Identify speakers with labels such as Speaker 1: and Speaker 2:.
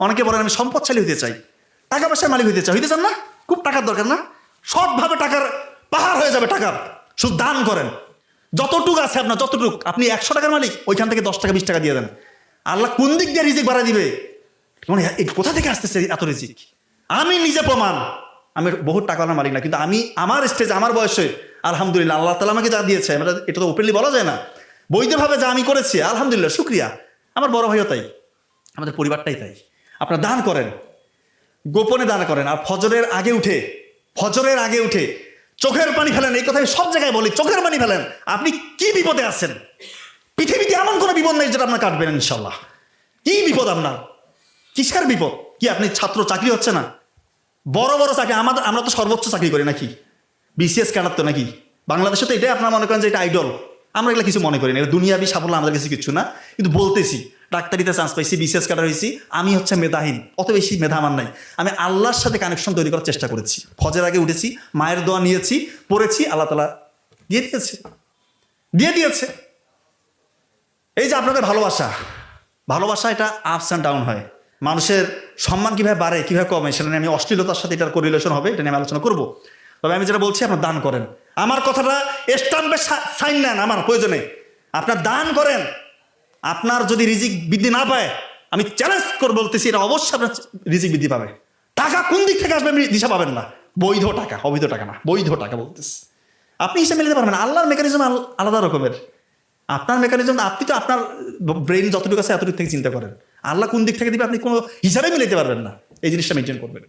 Speaker 1: অনেকে বলেন, আমি সম্পদশালী হইতে চাই। টাকা পয়সার মালিক হইতে চাই। হইতে চান না? খুব টাকার দরকার না? সৎভাবে টাকার পাহাড় হয়ে যাবে টাকার শুধু দান করেন। যতটুক আছে আপনার, যতটুক। আপনি একশো টাকার মালিক, ওইখান থেকে দশ টাকা, বিশ টাকা দিয়ে দেন। আল্লাহ কোন দিক দিয়ে রিজিক বাড়া দিবে? মানে কোথা থেকে আসতেছে এত রিজিক? আমি নিজে প্রমাণ। আমি বহুত টাকাওয়ালার মালিক না, কিন্তু আমি আমার স্টেজ আমার বয়সে, আলহামদুলিল্লাহ, আল্লাহ তালা আমাকে যা দিয়েছে আমরা এটা তো ওপেনলি বলা যায় না। বৈধভাবে যা আমি করেছি, আলহামদুলিল্লাহ, শুক্রিয়া। আমার বড় ভাইও তাই। আমাদের পরিবারটাই তাই। আপনারা দান করেন। গোপনে দান করেন। আর ফজরের আগে উঠে, ফজরের আগে উঠে চোখের পানি ফেলেন। এই কথা আমি সব জায়গায় বলি, চোখের পানি ফেলেন। আপনি কি বিপদে আছেন? পৃথিবীতে এমন কোনো বিপদ নেই যেটা আপনার কাটবেন ইনশাল্লাহ কি বিপদ আপনার? কিসের বিপদ? কি আপনি ছাত্র চাকরি হচ্ছে না? বড় বড় চাকরি আমাদের আমরা তো সর্বোচ্চ চাকরি করি নাকি? বিসিএস ক্যাডার তো নাকি? বাংলাদেশে তো এটাই আপনারা মনে করেন যে এটা আইডল আমরা এগুলো কিছু মনে করি না। এটা দুনিয়াবি সাফল্য আমাদের কাছে কিছু না। কিন্তু বলতেছি ডাক্তারিতে চান্স পাইছি বিসিএস ক্যাডার হয়েছি আমি হচ্ছে মেধাহীন, অত বেশি মেধা আমার নাই। আমি আল্লাহর সাথে কানেকশন তৈরি করার চেষ্টা করেছি। ফজের আগে উঠেছি, মায়ের দোয়া নিয়েছি, পড়েছি, আল্লাহ তালা দিয়ে দিয়েছে। দিয়ে দিয়েছে। এই যে আপনাদের ভালোবাসা ভালোবাসা এটা আপস অ্যান্ড ডাউন হয়। মানুষের সম্মান কীভাবে বাড়ে, কীভাবে কমে, সেটা নিয়ে আমি অশ্লীলতার সাথে এটার কোরিলেশন হবে, এটা নিয়ে আমি আলোচনা করব। তবে আমি যেটা বলছি, আপনার দান করেন। আমার কথাটা স্টাম্পে সাইন নেন, আমার প্রয়োজনে। আপনার দান করেন। আপনার যদি রিজিক বৃদ্ধি না পায়, আমি চ্যালেঞ্জ করে বলতেছি এটা অবশ্যই আপনার রিজিক বৃদ্ধি পাবে। টাকা কোন দিক থেকে আসবে আপনি দিশা পাবেন না। বৈধ টাকা, অবৈধ টাকা না, বৈধ টাকা বলতেছি। আপনি হিসেবে নিতে পারবেন। আল্লাহর মেকানিজম আলাদা রকমের। আপনার মেকানিজম আপনি তো আপনার ব্রেন যতটুকু আছে এতটুকু থেকে চিন্তা করেন। আল্লাহ কোন দিক থেকে দিবে আপনি কোনো হিসাবে মিলাইতে পারবেন না। এই জিনিসটা মেনটেন করবেন।